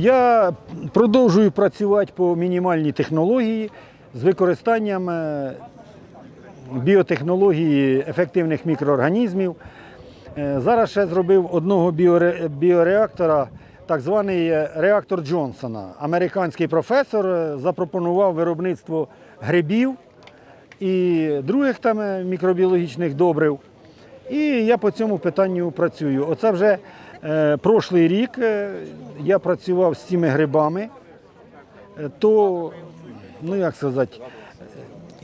Я продовжую працювати по мінімальній технології з використанням е, біотехнології ефективних мікроорганізмів. Е, Зараз ще зробив одного біореактора, так званий е, реактор Джонсона. Американський професор запропонував виробництво грибів і других там мікробіологічних добрив. І я по цьому питанню працюю. Оце вже прошлий рік е, я працював з цими грибами, Е, то, ну як сказати, е,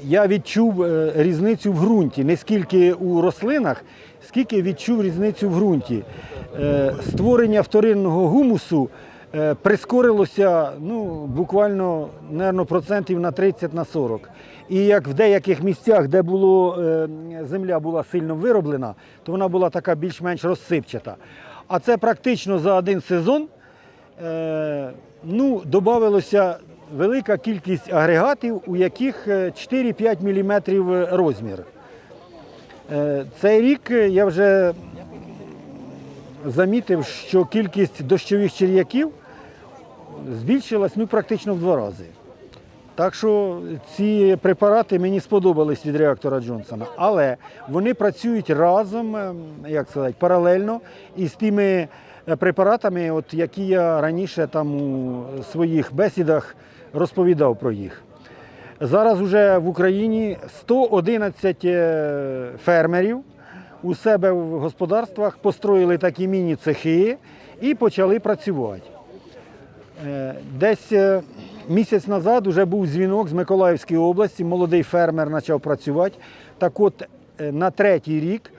я відчув е, різницю в ґрунті, не скільки у рослинах, скільки відчув різницю в ґрунті. Е, Створення вторинного гумусу е, прискорилося ну, буквально наверно, процентів на 30 на 40. І як в деяких місцях, де було, е, земля була сильно вироблена, то вона була така більш-менш розсипчата. А це практично за один сезон е, ну, додавалося велика кількість агрегатів, у яких е, 4-5 мм розмір. Е, Цей рік я вже замітив, що кількість дощових черв'яків збільшилась ну, практично в два рази. Так що ці препарати мені сподобались від реактора Джонсона, але вони працюють разом, ем, як сказати, паралельно із тими е, препаратами, от, які я раніше там у своїх бесідах розповідав про їх. Зараз вже в Україні 111 е, фермерів у себе в господарствах построїли такі міні-цехи і почали працювати. Е, Десь е, місяць назад вже був дзвінок з Миколаївської області, молодий фермер почав працювати. Так от е, на третій рік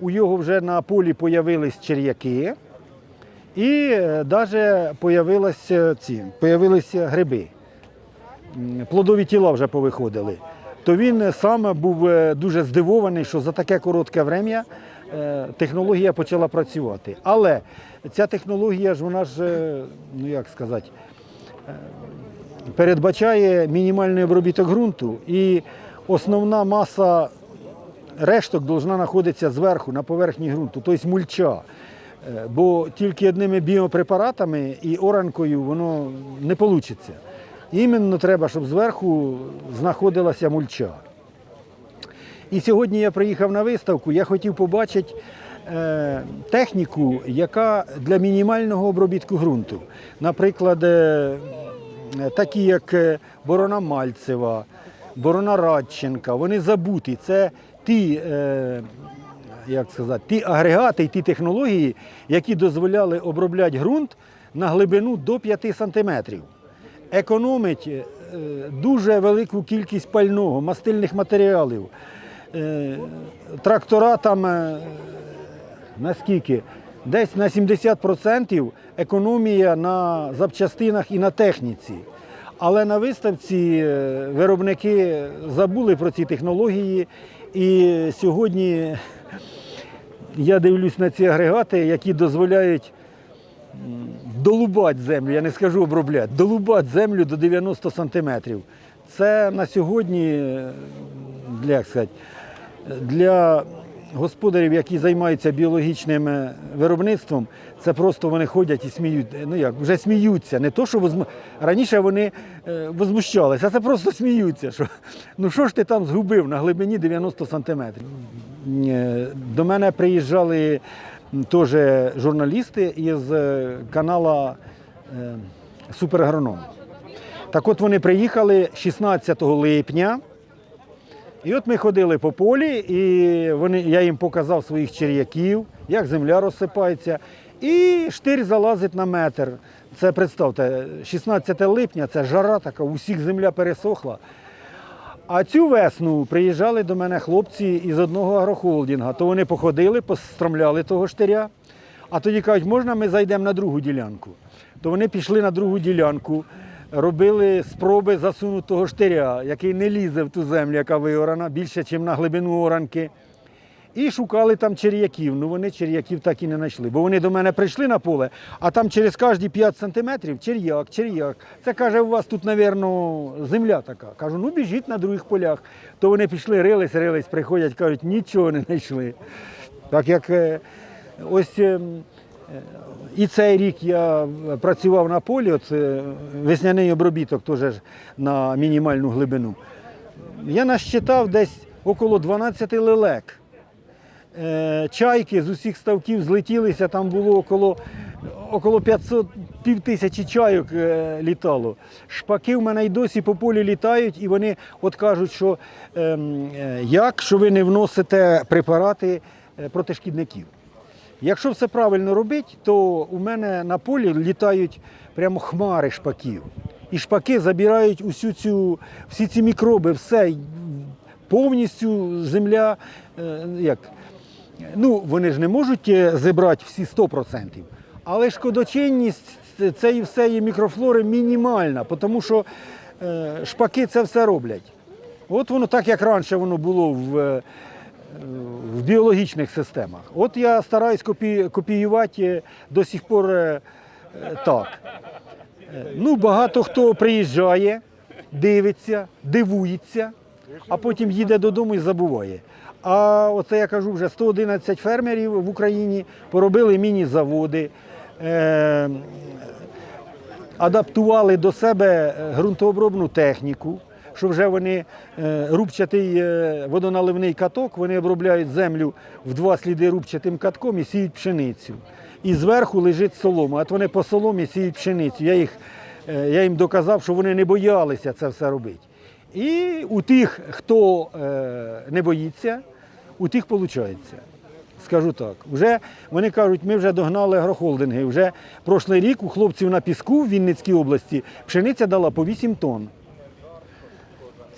у його вже на полі появились черв'яки і навіть гриби. Плодові тіла вже повиходили. То він сам був дуже здивований, що за таке коротке время технологія почала працювати. Але ця технологія ж вона ж, е, ну як сказати, е, передбачає мінімальний обробіток ґрунту і основна маса решток повинна знаходитися зверху на поверхні ґрунту, тобто мульча. Е, Бо тільки одними біопрепаратами і оранкою воно не вийде. Іменно треба, щоб зверху знаходилася мульча. І сьогодні я приїхав на виставку, я хотів побачити е, техніку, яка для мінімального обробітку ґрунту. Наприклад, е, такі як е, борона Мальцева, борона Радченка, вони забуті. Це ті, е, як сказати, ті агрегати ті технології, які дозволяли обробляти ґрунт на глибину до 5 сантиметрів економить е, дуже велику кількість пального, мастильних матеріалів. Е, Трактора там е, наскільки? Десь на 70% економія на запчастинах і на техніці. Але на виставці е, виробники забули про ці технології. І сьогодні я дивлюсь на ці агрегати, які дозволяють долубати землю, я не скажу обробляти, долубати землю до 90 сантиметрів. Це на сьогодні як сказати, для господарів, які займаються біологічним е, виробництвом, це просто вони ходять і сміють, ну як, вже сміються. Не то, що возму... раніше вони е, возмущалися, а це просто сміються. Що, ну що ж ти там згубив на глибині 90 сантиметрів? Е, До мене приїжджали теж журналісти із канала Супергроном. Так от вони приїхали 16 липня. І от ми ходили по полі, і вони, я їм показав своїх черв'яків, як земля розсипається. І штир залазить на метр. Це представте, 16 липня, це жара така, у всіх земля пересохла. А цю весну приїжджали до мене хлопці із одного агрохолдинга. То вони походили, постромляли того штиря. А тоді кажуть, можна ми зайдемо на другу ділянку. То вони пішли на другу ділянку, робили спроби засунути того штиря, який не лізе в ту землю, яка виорана, більше, ніж на глибину оранки. І шукали там черв'яків. Ну вони черв'яків так і не знайшли. Бо вони до мене прийшли на поле, а там через кожні 5 сантиметрів черв'як, черв'як. Це каже, у вас тут, мабуть, земля така. Кажу, ну біжіть на других полях. То вони пішли, рились, рились, приходять, кажуть, нічого не знайшли. Так як е, ось ем, І цей рік я працював на полі, от е, весняний обробіток теж на мінімальну глибину. Я насчитав десь около 12 лелек. Е, Чайки з усіх ставків злетілися, там було около, около 500, пів тисячі чайок е, літало. Шпаки в мене й досі по полі літають, і вони от кажуть, що ем, е, як, що ви не вносите препарати проти шкідників. Якщо все правильно робити, то у мене на полі літають прямо хмари шпаків. І шпаки забирають усю цю, всі ці мікроби, все, повністю земля, е, як, ну, вони ж не можуть е, зібрати всі 100%. Але шкодочинність цієї всієї мікрофлори мінімальна, тому що е, шпаки це все роблять. От воно так, як раніше воно було в, в біологічних системах. От я стараюсь копі, копіювати е, до сих пор е, е, так. Ну, багато хто приїжджає, дивиться, дивується, а потім їде додому і забуває. А оце я кажу, вже 111 фермерів в Україні поробили міні-заводи, е, адаптували до себе ґрунтообробну техніку, що вже вони е, рубчатий е, водоналивний каток, вони обробляють землю в два сліди рубчатим катком і сіють пшеницю. І зверху лежить солома. От вони по соломі сіють пшеницю. Я, їх, е, я їм доказав, що вони не боялися це все робити. І у тих, хто не боїться, у тих виходить. Скажу так. Вже вони кажуть, ми вже догнали агрохолдинги. Вже прошлий рік у хлопців на піску в Вінницькій області пшениця дала по 8 тонн.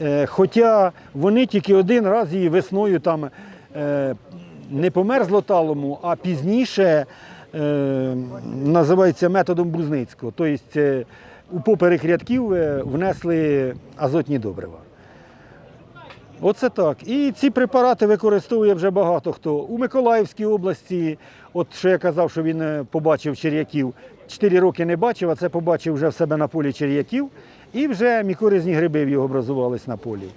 Е, Хоча вони тільки один раз її весною там е, не по мерзлоталому, а пізніше е, називається методом Брузницького. Тобто у поперек рядків внесли азотні добрива. Оце так. І ці препарати використовує вже багато хто. У Миколаївській області, от що я казав, що він побачив черв'яків. Чотири роки не бачив, а це побачив вже в себе на полі черв'яків. І вже мікоризні гриби в його образувались на полі.